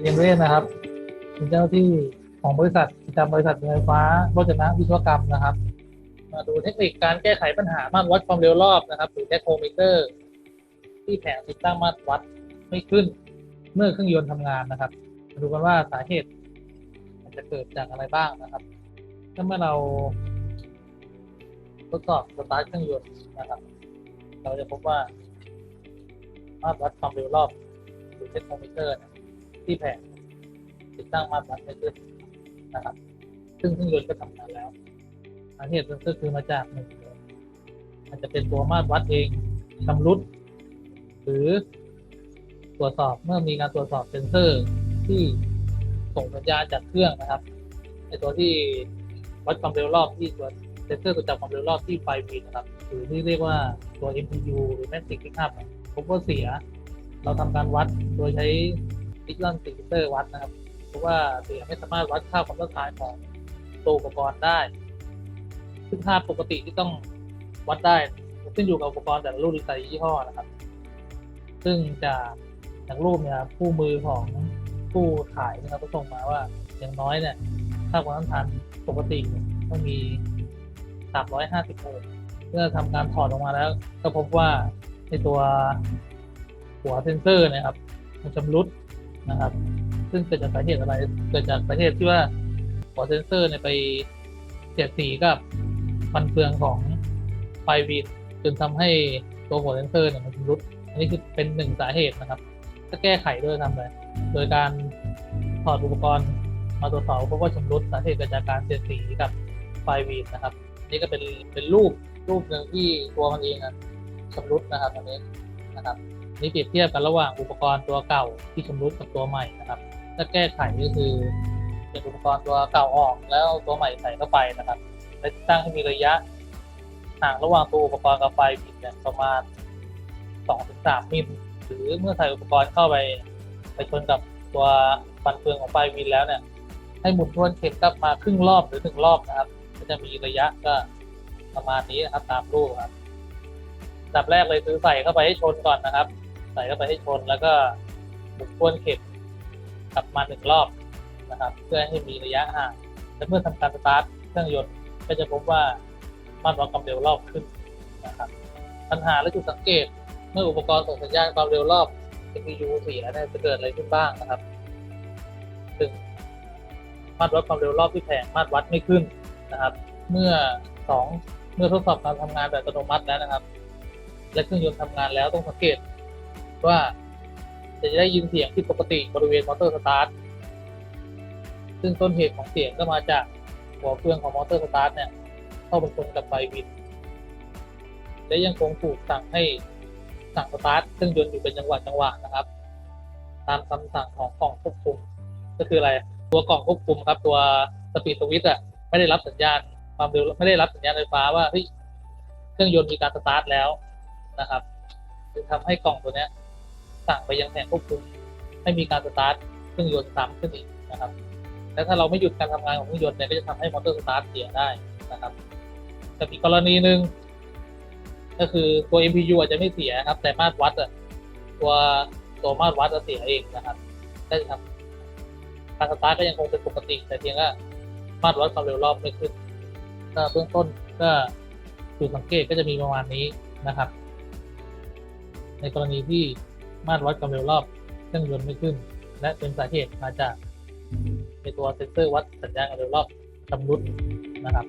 เรียนเวศนะครับ เป็นเจ้าหน้าที่ของบริษัทประจำบริษัทไฟฟ้าโรจนะวิศวกรรมนะครับ มาดูเทคนิคการแก้ไขปัญหามาตรวัดความเร็วรอบนะครับหรือแทโคมิเตอร์ ที่แผงติดตั้งมาตรวัดไม่ขึ้น เมื่อเครื่องยนต์ทำงานนะครับ มาดูกันว่าสาเหตุอาจจะเกิดจากอะไรบ้างนะครับ ถ้าเมื่อเราทดสอบสตาร์ทเครื่องยนต์นะครับ เราจะพบว่า มาตรวัดความเร็วรอบหรือเทคโนมิเตอร์เนี่ย ที่แผงติดตั้งมาตรวัดไม่ขึ้นนะครับ ซึ่งเครื่องยนต์ก็ทำงานแล้วสาเหตุก็คือมาจากหนึ่งอาจจะเป็นตัวมาตรวัดเองชำรุด หรือตรวจสอบเมื่อมีการตรวจสอบเซ็นเซอร์ที่ส่งสัญญาณจากเครื่องนะครับในตัวที่วัดความเร็วรอบที่ตัวเซ็นเซอร์ตรวจจับความเร็วรอบที่ไฟวีนะครับ หรือที่เรียกว่าตัว MPU หรือ Magic Pickup เนี่ยพบว่าเสีย เราทำการวัดโดยใช้ ดิจิตอลซีเซอร์วัดนะครับ เพราะว่าเสียไม่สามารถวัดค่าความต้านทานของตัวอุปกรณ์ได้ ซึ่งค่าปกติที่ต้องวัดได้ขึ้นอยู่กับอุปกรณ์แต่ละรุ่นแต่ละยี่ห้อนะครับ ซึ่งจากจากรูปเนี่ยผู้มือของผู้ขายนะครับก็ส่งมาว่าอย่างน้อยเนี่ยค่าความต้านทานปกติต้องมี 350โวลต์เมื่อทำการถอดออกมาแล้ว ก็พบว่าในตัวหัวเซนเซอร์นะครับ มันชำรุด นะครับ ซึ่งเกิดจากสาเหตุอะไร เกิดจากสาเหตุที่ว่าหัวเซนเซอร์เนี่ยไปเสียดสีกับฟันเฟืองของไฟวีดจนทำให้ตัวหัวเซนเซอร์เนี่ยมันชำรุด อันนี้คือเป็นหนึ่งสาเหตุนะครับถ้าแก้ไขด้วยทำอะไรโดยการถอดอุปกรณ์มาตรวจสอบพบว่าชำรุดสาเหตุเกิดจากการเสียดสีกับไฟวีดนะครับ นี่ก็เป็นเป็นรูปรูปหนึ่งที่ตัวมันเองอะชำรุดนะครับอันนี้ นะครับนี่เปรียบเทียบกันระหว่างอุปกรณ์ตัวเก่าที่ชำรุดกับตัวใหม่นะครับถ้าแก้ไขก็คือเป็นอุปกรณ์ตัวเก่าออกแล้วตัวใหม่ใส่เข้าไปนะครับและตั้งให้มีระยะห่างระหว่างตัวอุปกรณ์กับไฟบิดเนี่ยประมาณ 2-3 มิลหรือเมื่อใส่อุปกรณ์เข้าไปไปชนกับตัวฟันเฟืองของไฟวินแล้วเนี่ย ให้หมุนทวนเข็มกลับมาครึ่งรอบหรือหนึ่งรอบนะครับ ก็จะมีระยะก็ประมาณนี้นะครับตามรูปครับ ดับแรกเลยคือใส่เข้าไปให้ชนก่อนนะครับ ใส่เข้าไปให้ชนแล้วก็หมุนทวนเข็มกลับมาหนึ่งรอบนะครับ เพื่อให้มีระยะห่างและเมื่อทำการสตาร์ทเครื่องยนต์ก็จะพบว่ามาตรวัดความเร็วรอบขึ้นนะครับ ปัญหาและจุดสังเกต เมื่ออุปกรณ์ส่งสัญญาณความเร็วรอบ CPU เสียเนี่ยจะเกิดอะไรขึ้นบ้างนะครับหนึ่งมาตรวัดความเร็วรอบที่แผงมาตรวัดไม่ขึ้นนะครับ เมื่อสองเมื่อทดสอบการทำงานแบบอัตโนมัติแล้วนะครับ และเครื่องยนต์ทำงานแล้วต้องสังเกตว่าจะได้ยินเสียงที่ปกติบริเวณมอเตอร์สตาร์ทซึ่งต้นเหตุของเสียงก็มาจากหัวเครื่องของมอเตอร์สตาร์ทเนี่ยเข้าไปชนกับไฟวิน และยังคงถูกสั่งให้สั่งสตาร์ทเครื่องยนต์อยู่เป็นจังหวะจังหวะนะครับ ตามคำสั่งของกล่องควบคุม ก็คืออะไรตัวกล่องควบคุมครับตัวสปีดสวิตช์อะไม่ได้รับสัญญาณความเร็วไม่ได้รับสัญญาณไฟฟ้าว่าเฮ้ยเครื่องยนต์มีการสตาร์ทแล้ว นะครับจึงทำให้กล่องตัวนี้สั่งไปยังแผงควบคุมให้มีการสตาร์ทเครื่องยนต์ซ้ำขึ้นอีกนะครับ และถ้าเราไม่หยุดการทำงานของเครื่องยนต์เนี่ยก็จะทำให้มอเตอร์สตาร์ทเสียได้นะครับแต่อีกกรณีหนึ่งก็คือตัว MPU อาจจะไม่เสียครับ แต่มาตรวัดอะตัวตัวมาตรวัดจะเสียเองนะครับก็จะทำการสตาร์ทก็ยังคงเป็นปกติ แต่เพียงว่ามาตรวัดความเร็วรอบไม่ขึ้นก็เบื้องต้นก็จุดสังเกตก็จะมีประมาณนี้นะครับ ในกรณีที่มาตรวัดความเร็วรอบเครื่องยนต์ไม่ขึ้น และเป็นสาเหตุมาจากในตัวเซ็นเซอร์วัดสัญญาณความเร็วรอบชำรุดนะครับ